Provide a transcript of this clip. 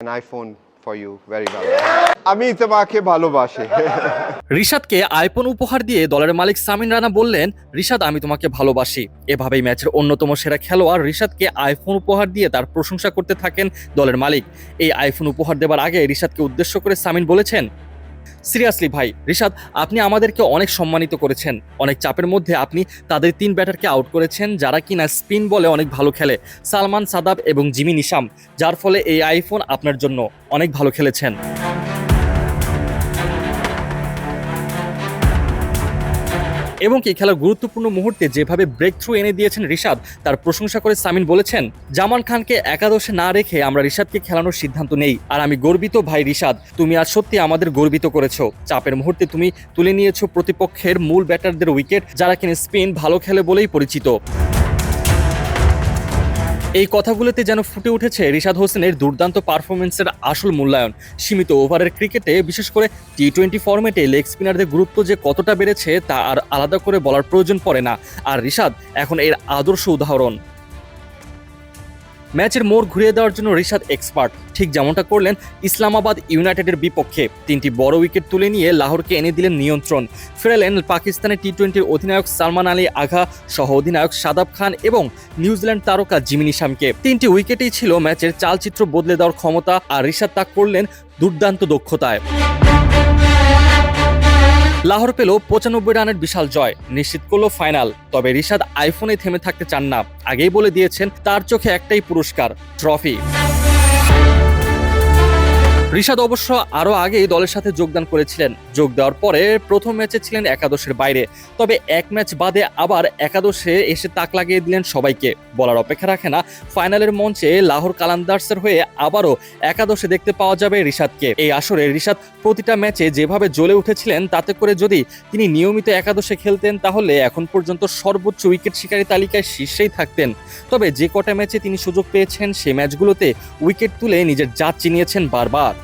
an iPhone for you, very well. আমি তোমাকে ভালোবাসি। রিশাদকে আইফোন উপহার দিয়ে দলের মালিক সামিন রানা বললেন, রিশাদ, আমি তোমাকে ভালোবাসি। এভাবেই ম্যাচের অন্যতম সেরা খেলোয়াড় রিশাদকে আইফোন উপহার দিয়ে তার প্রশংসা করতে থাকেন দলের মালিক। এই আইফোন উপহার দেওয়ার আগে রিশাদকে উদ্দেশ্য করে সামিন বলেছেন সিরিয়াসলি ভাই ঋষাদ আপনি আমাদেরকে অনেক সম্মানিত করেছেন। অনেক চাপের মধ্যে আপনি তাদের তিন ব্যাটারকে আউট করেছেন, যারা কিনা স্পিন বলে অনেক ভালো খেলে। সালমান, সাদাব এবং জিমি নিশাম, যার ফলে এই আইফোন আপনার জন্য অনেক ভালো খেলেছেন। এবং কি খেলার গুরুত্বপূর্ণ মুহূর্তে যেভাবে ব্রেক থ্রু এনে দিয়েছেন রিশাদ, তার প্রশংসা করে সামিন বলেছেন, জামান খানকে একাদশে না রেখে আমরা রিশাদকে খেলানোর সিদ্ধান্ত নেই। আর আমি গর্বিত ভাই রিশাদ, তুমি আজ সত্যি আমাদের গর্বিত করেছ। চাপের মুহূর্তে তুমি তুলে নিয়েছো প্রতিপক্ষের মূল ব্যাটারদের উইকেট, যারা কিনা স্পিন ভালো খেলে বলেই পরিচিত। এই কথাগুলোতে যেন ফুটে উঠেছে রিশাদ হোসেনের দুর্দান্ত পারফরমেন্সের আসল মূল্যায়ন। সীমিত ওভারের ক্রিকেটে, বিশেষ করে টি টোয়েন্টি ফর্মেটে লেগ স্পিনারদের গুরুত্ব যে কতটা বেড়েছে, তা আর আলাদা করে বলার প্রয়োজন পড়ে না। আর রিশাদ এখন এর আদর্শ উদাহরণ। ম্যাচের মোড় ঘুরিয়ে দেওয়ার জন্য রিশাদ এক্সপার্ট ঠিক যেমনটা করলেন ইসলামাবাদ ইউনাইটেডের বিপক্ষে। তিনটি বড় উইকেট তুলে নিয়ে লাহোরকে এনে দিলেন নিয়ন্ত্রণ। ফেরালেন পাকিস্তানের টি টোয়েন্টির অধিনায়ক সালমান আলী আঘা, সহ অধিনায়ক সাদাব খান এবং নিউজিল্যান্ড তারকা জিমিনি শামকে তিনটি উইকেটেই ছিল ম্যাচের চালচিত্র বদলে দেওয়ার ক্ষমতা, আর রিশাদ তা করলেন দুর্দান্ত দক্ষতায়। লাহোর পেল পঁচানব্বই রানের বিশাল জয়। নিশ্চিত করল ফাইনাল। তবে রিশাদ আইফোনে থেমে থাকতে চান না। আগেই বলে দিয়েছেন, তার চোখে একটাই পুরস্কার, ট্রফি। রিশাদ অবশ্য আরও আগেই দলের সাথে যোগদান করেছিলেন। যোগ দেওয়ার পরে প্রথম ম্যাচে ছিলেন একাদশের বাইরে। তবে এক ম্যাচ বাদে আবার একাদশে এসে তাক লাগিয়ে দিলেন সবাইকে। বলার অপেক্ষা রাখে না, ফাইনালের মঞ্চে লাহোর কালান্দার্সের হয়ে আবারও একাদশে দেখতে পাওয়া যাবে রিশাদকে। এই আসরে রিশাদ প্রতিটা ম্যাচে যেভাবে জ্বলে উঠেছিলেন, তাতে করে যদি তিনি নিয়মিত একাদশে খেলতেন, তাহলে এখন পর্যন্ত সর্বোচ্চ উইকেট শিকারী তালিকায় শীর্ষেই থাকতেন। তবে যে কটা ম্যাচে তিনি সুযোগ পেয়েছেন, সে ম্যাচগুলোতে উইকেট তুলে নিজের জাত চিনিয়েছেন বারবার।